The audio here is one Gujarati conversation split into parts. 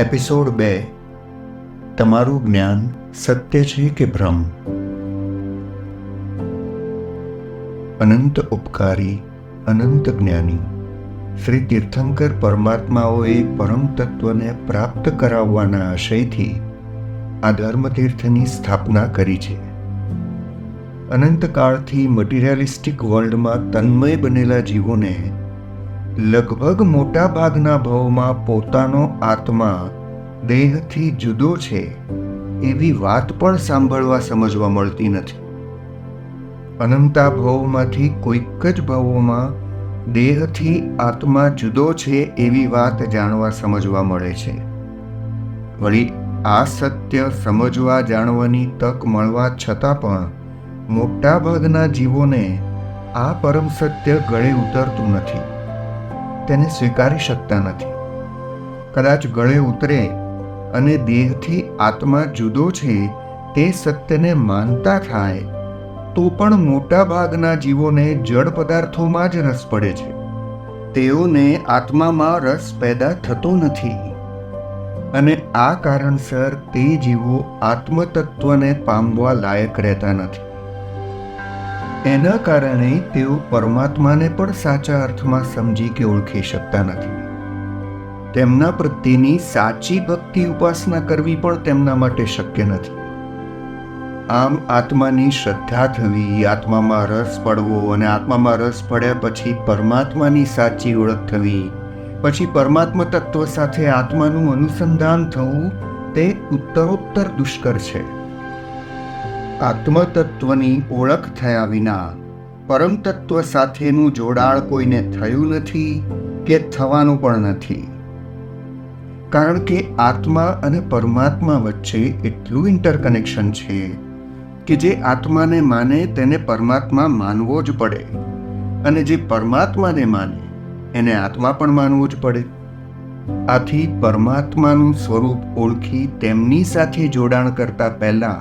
એપિસોડ બે. તમારું જ્ઞાન સત્ય છે કે ભ્રમ? અનંત ઉપકારી, અનંત જ્ઞાની. શ્રી તીર્થંકર પરમાત્માઓએ પરમ તત્વને પ્રાપ્ત કરાવવાના આશયથી આ ધર્મતીર્થની સ્થાપના કરી છે. અનંતકાળથી મટીરિયાલિસ્ટિક વર્લ્ડમાં તન્મય બનેલા જીવોને લગભગ મોટા ભાગના ભાવમાં પોતાનો આત્મા દેહથી જુદો છે, એવી વાત પણ સાંભળવા સમજવા મળતી નથી. અનંતા ભવમાંથી કોઈક જ ભાવોમાં દેહથી આત્મા જુદો છે એવી વાત જાણવા સમજવા મળે છે. વળી આ સત્ય સમજવા જાણવાની તક મળવા છતાં પણ મોટાભાગના જીવોને આ પરમ સત્ય ગળે ઉતરતું નથી. તેને સ્વીકારી શકતા નથી. કદાચ ગળે ઉતરે અને દેહથી આત્મા જુદો છે, તે સત્યને માનતા થાય, તો પણ મોટા ભાગના જીવોને જળ પદાર્થોમાં જ રસ પડે છે. તેઓને આત્મામાં રસ પેદા થતો નથી. અને આ કારણસર તે જીવો આત્મતત્વને પામવા લાયક રહેતા નથી. એના કારણે તેઓ પરમાત્માને પણ સાચા અર્થમાં સમજી કે ઓળખી શકતા નથી. તેમના પ્રત્યેની સાચી ભક્તિ ઉપાસના કરવી પણ તેમના માટે શક્ય નથી. આમ આત્માની શ્રદ્ધા થવી, આત્મામાં રસ પડવો અને આત્મામાં રસ પડ્યા પછી પરમાત્માની સાચી ઓળખ થવી, પછી પરમાત્મા તત્વ સાથે આત્માનું અનુસંધાન થવું, તે ઉત્તરોત્તર દુષ્કર છે. આત્મતત્વની ઓળખ થયા વિના. પરમતત્વ સાથેનું જોડાણ કોઈને થયું નથી કે થવાનું પણ નથી. કારણ કે આત્મા અને પરમાત્મા વચ્ચે એટલું ઇન્ટરકનેક્શન છે કે જે આત્માને માને તેને પરમાત્મા માનવો જ પડે. અને જે પરમાત્માને માને, એને આત્મા પણ માનવો જ પડે. આથી પરમાત્માનું સ્વરૂપ ઓળખી તેમની સાથે જોડાણ કરતા પહેલા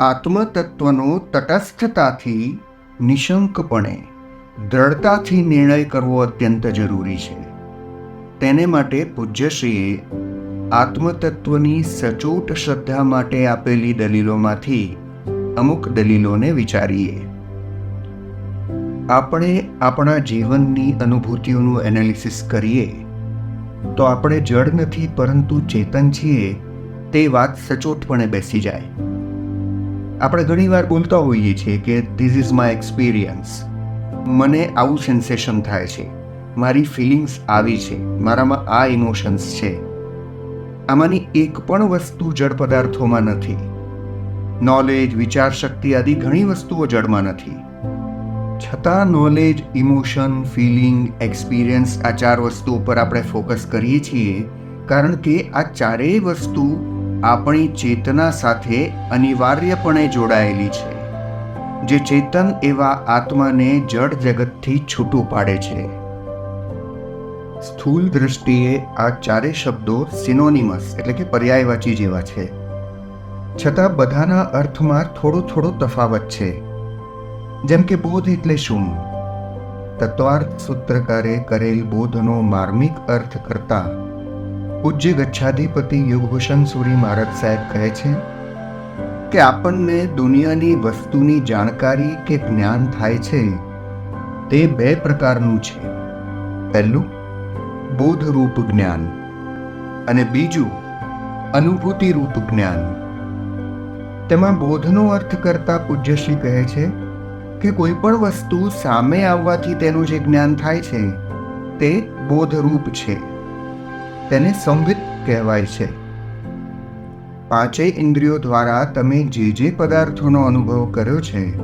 આત્મતત્વનો તટસ્થતાથી નિશંકપણે દ્રઢતાથી નિર્ણય કરવો અત્યંત જરૂરી છે. તેને માટે પૂજ્યશ્રીએ આત્મતત્વની સચોટ શ્રદ્ધા માટે આપેલી દલીલોમાંથી અમુક દલીલોને વિચારીએ. આપણે આપણા જીવનની અનુભૂતિઓનું એનાલિસિસ કરીએ, તો આપણે જડ નથી પરંતુ ચેતન છીએ, તે વાત સચોટપણે બેસી જાય. આપણે ઘણીવાર બોલતા હોઈએ છીએ કે ધીસ ઇઝ માય એક્સપિરિયન્સ મને આવું સેન્સેશન થાય છે. મારી ફિલિંગ્સ આવી છે. મારામાં આ ઇમોશન્સ છે. આમાંની એક પણ વસ્તુ જળ પદાર્થોમાં નથી. નોલેજ વિચાર શક્તિ આદિ ઘણી વસ્તુઓ જળમાં નથી. છતાં નોલેજ ઇમોશન ફિલિંગ એક્સપિરિયન્સ આ ચાર વસ્તુ ઉપર આપણે ફોકસ કરીએ છીએ. કારણ કે આ ચારેય વસ્તુ આપણી ચેતના સાથે અનિવાર્યપણે જોડાયેલી છે, જે ચેતન એવા આત્માને જડ જગતથી છૂટું પાડે છે. સ્થૂલ દૃષ્ટિએ આ ચારે શબ્દો સિનોનિમસ એટલે કે પર્યાયવાચી જેવા છે. છતાં બધાના અર્થમાં થોડો થોડો તફાવત છે. જેમ કે બોધ એટલે શું? તત્વાર્થ સૂત્રકારે કરેલ બોધનો માર્મિક અર્થ કરતા પૂજ્ય ગચ્છાધિપતિ યુગભૂષણ સુરી મહારાજ સાહેબ કહે છે કે આપણને દુનિયાની વસ્તુની જાણકારી કે જ્ઞાન થાય છે, તે બે પ્રકારનું છે. પહેલું, બોધરૂપ જ્ઞાન અને બીજું અનુભૂતિ રૂપ જ્ઞાન. તેમાં બોધનો અર્થ કરતા પૂજ્યશ્રી કહે છે કે કોઈ પણ વસ્તુ સામે આવવાથી તેનું જે જ્ઞાન થાય છે, તે બોધરૂપ છે. તેને સંભિત કહેવાય છે. પાંચેય ઇન્દ્રિયો દ્વારા તમે જે જે પદાર્થોનો અનુભવ કર્યો છે,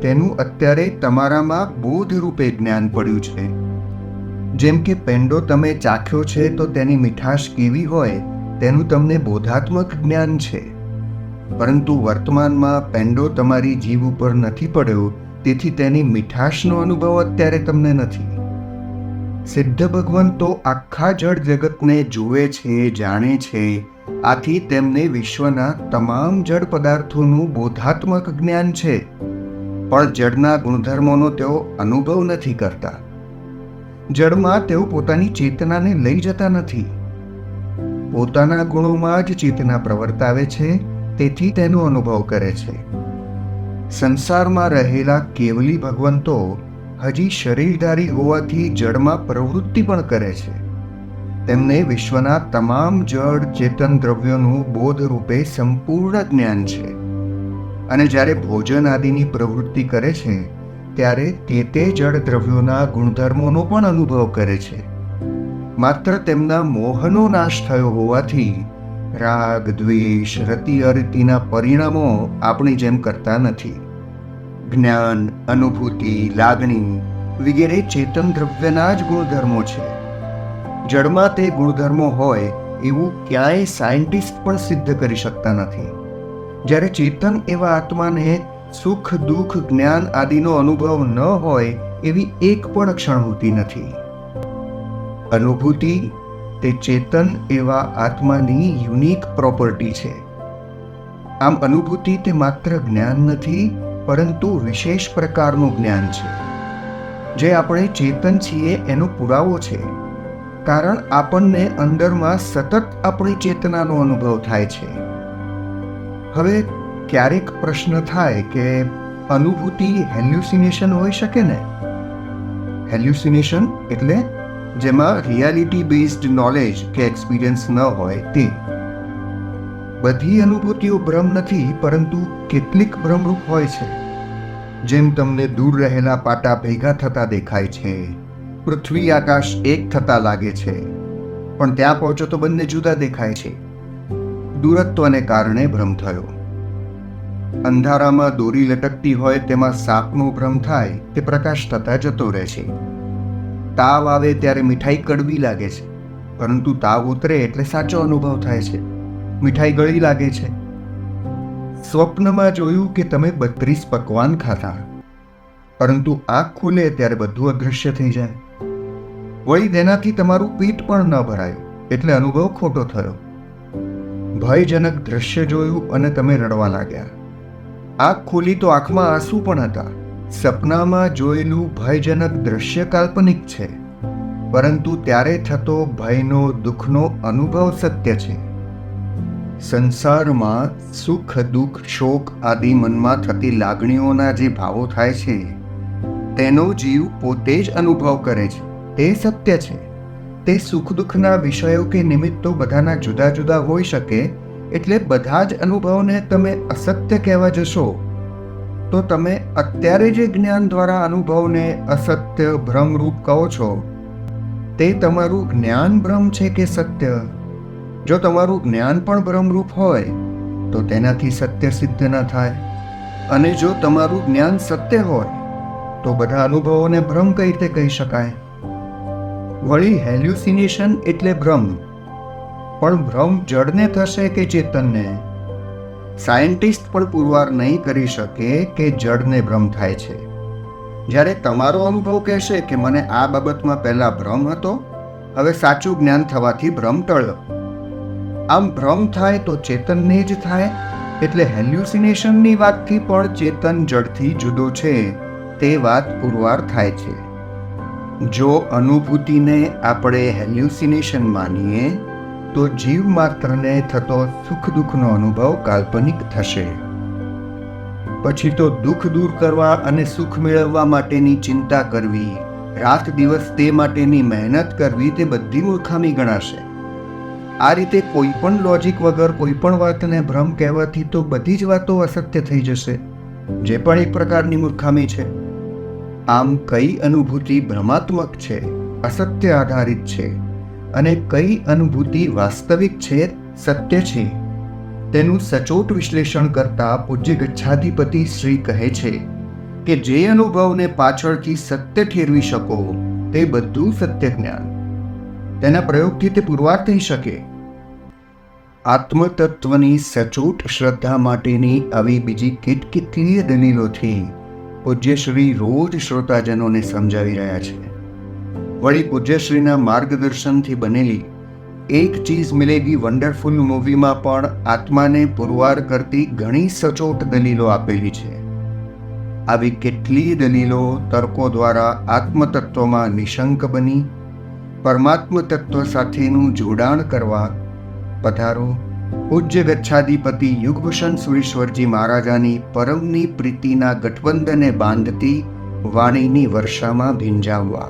તેનું અત્યારે તમારામાં બોધરૂપે જ્ઞાન પડ્યું છે. જેમ કે પેંડો તમે ચાખ્યો છે તો તેની મીઠાશ કેવી હોય, તેનું તમને બોધાત્મક જ્ઞાન છે. પરંતુ વર્તમાનમાં પેંડો તમારી જીવ ઉપર નથી પડ્યો, તેથી તેની મીઠાશનો અનુભવ અત્યારે તમને નથી. સિદ્ધ ભગવાન તો આખા જળ જગતને જુએ છે, જાણે છે. આથી તેમને વિશ્વના તમામ જળ પદાર્થોનું બોધાત્મક જ્ઞાન છે. પણ જળના ગુણધર્મોનો તેઓ અનુભવ નથી કરતા. જળમાં તેઓ પોતાની ચેતનાને લઈ જતા નથી. પોતાના ગુણોમાં જ ચેતના પ્રવર્તાવે છે, તેથી તેનો અનુભવ કરે છે. સંસારમાં રહેલા કેવલી ભગવંતો હજી શરીરધારી હોવાથી જળમાં પ્રવૃત્તિ પણ કરે છે. તેમને વિશ્વના તમામ જળ, ચેતન દ્રવ્યોનું બોધ રૂપે સંપૂર્ણ જ્ઞાન છે. અને જ્યારે ભોજન આદિની પ્રવૃત્તિ કરે છે, ત્યારે તે તે જળ દ્રવ્યોના ગુણધર્મોનો પણ અનુભવ કરે છે. માત્ર તેમના મોહનો નાશ થયો હોવાથી રાગ, દ્વેષ રતિ અરતિના પરિણામો આપણી જેમ કરતા નથી. જ્ઞાન, અનુભૂતિ, લાગણી વગેરે ચેતન દ્રવ્યના જ ગુણધર્મો છે. જળમાં તે ગુણધર્મો હોય એવું ક્યાંય સાયન્ટિસ્ટ પણ સિદ્ધ કરી શકતા નથી. જ્યારે ચેતન એવા આત્માને સુખ, દુઃખ, જ્ઞાન આદિનો અનુભવ ન હોય એવી એક પણ ક્ષણ હોતી નથી. અનુભૂતિ તે ચેતન એવા આત્માની યુનિક પ્રોપર્ટી છે. આમ અનુભૂતિ તે માત્ર જ્ઞાન નથી પરંતુ વિશેષ પ્રકારનું જ્ઞાન છે. જે આપણે ચેતન છીએ એનો પુરાવો છે. કારણ આપણને અંદરમાં સતત આપણી ચેતનાનો અનુભવ થાય છે. હવે ક્યારેક પ્રશ્ન થાય કે અનુભૂતિ હેલ્યુસિનેશન હોઈ શકે ને? હેલ્યુસિનેશન એટલે? જેમાં રિયાલિટી બેઝડ નોલેજ કે એક્સપિરિયન્સ ન હોય તે. બધી અનુભૂતિઓ ભ્રમ નથી, પરંતુ કેટલીક ભ્રમરૂપ હોય છે. જેમ તમને દૂર રહેલા પાટા ભેગા થતા દેખાય છે, પૃથ્વી આકાશ એક થતા લાગે છે, પણ ત્યાં પહોંચો તો બંને જુદા દેખાય છે. દૂરત્વને કારણે ભ્રમ થયો. અંધારામાં દોરી લટકતી હોય તેમાં સાપનો ભ્રમ થાય, તે પ્રકાશ થતા જતો રહે છે. તાવ આવે ત્યારે મીઠાઈ કડવી લાગે છે, પરંતુ તાવ ઉતરે એટલે સાચો અનુભવ થાય છે. મીઠાઈ ગળી લાગે છે. સ્વપ્નમાં જોયું કે તમે બત્રીસ પકવાન ખાતા પરંતુ આંખ ખુલે ત્યારે બધું અદૃશ્ય થઈ જાય. વળી તેનાથી તમારું પીઠ પણ ન ભરાયું, એટલે અનુભવ ખોટો થયો. ભયજનક દ્રશ્ય જોયું અને તમે રડવા લાગ્યા. આંખ ખોલી તો આંખમાં આંસુ પણ હતા. સપનામાં જોયેલું ભયજનક દ્રશ્ય કાલ્પનિક છે. પરંતુ ત્યારે થતો ભયનો, દુઃખનો અનુભવ સત્ય છે. સંસારમાં સુખ, દુઃખ, શોક આદિ મનમાં થતી લાગણીઓના જે ભાવો થાય છે, તેનો જીવ પોતે જ અનુભવ કરે છે. તે સત્ય છે. તે સુખ દુઃખના વિષયો કે નિમિત્તો બધાના જુદા જુદા હોઈ શકે, એટલે બધા જ અનુભવને તમે અસત્ય કહેવા જશો. તો તમે અત્યારે જે જ્ઞાન દ્વારા અનુભવને અસત્ય, ભ્રમરૂપ કહો છો, તે તમારું જ્ઞાન ભ્રમ છે કે સત્ય? જો તમારું જ્ઞાન પણ ભ્રમરૂપ હોય, તો તેનાથી સત્ય સિદ્ધ ન થાય. અને જો તમારું જ્ઞાન સત્ય હોય, તો બધા અનુભવોને ભ્રમ કઈ રીતે કહી શકાય? વળી હેલ્યુસિનેશન એટલે ભ્રમ. પણ ભ્રમ જડને થશે કે ચેતનને? સાયન્ટિસ્ટ પણ પુરવાર નહીં કરી શકે કે જડને ભ્રમ થાય છે. જ્યારે તમારો અનુભવ કહેશે કે મને આ બાબતમાં પહેલાં ભ્રમ હતો, હવે સાચું જ્ઞાન થવાથી ભ્રમ ટળ્યો. આમ ભ્રમ થાય તો ચેતનને જ થાય. એટલે હેલ્યુસિનેશનની વાતથી પણ ચેતન જડથી જુદો છે. તે વાત પુરવાર થાય છે. જો અનુભૂતિને આપણે હેલ્યુસિનેશન માનીએ, તો જીવ માત્રને થતો સુખ દુઃખનો અનુભવ કાલ્પનિક થશે. પછી તો દુઃખ દૂર કરવા અને સુખ મેળવવા માટેની ચિંતા કરવી, રાત દિવસ તે માટેની મહેનત કરવી તે બધી મૂર્ખામી ગણાશે. આ રીતે કોઈ પણ લોજિક વગર કોઈ પણ વાતને ભ્રમ કહેવાથી તો બધી જ વાતો અસત્ય થઈ જશે. જે પણ એક પ્રકારની મૂર્ખામી છે. આમ કઈ અનુભૂતિ ભ્રમાત્મક છે, અસત્ય આધારિત છે અને કઈ અનુભૂતિ વાસ્તવિક છે, સત્ય છે, તેનું સચોટ વિશ્લેષણ કરતા પૂજ્ય ગચ્છાધિપતિ શ્રી કહે છે કે જે અનુભવને પાછળથી સત્ય ઠેરવી શકો, તે બધું સત્ય જ્ઞાન. તેના પ્રયોગથી તે પુરવાર થઈ શકે. આત્મતત્વની સચોટ શ્રદ્ધા માટેની આવી બીજી કેટલીય દલીલોથી પૂજ્યશ્રી રોજ શ્રોતાજનોને સમજાવી રહ્યા છે. વળી પૂજ્યશ્રીના માર્ગદર્શનથી બનેલી એક ચીજ મિલેગી વન્ડરફુલ મૂવીમાં પણ આત્માને પુરવાર કરતી ઘણી સચોટ દલીલો આપેલી છે. આવી કેટલીય દલીલો તર્કો દ્વારા આત્મતત્વમાં નિશંક બની પરમાત્મ તત્વ સાથેનું જોડાણ કરવા પધારો. પૂજ્ય ગચ્છાધિપતિ યુગભૂષણ સુરેશ્વરજી મહારાજાની પરમની પ્રીતિના ગઠબંધને બાંધતી વાણીની વર્ષામાં ભીંજાવવા.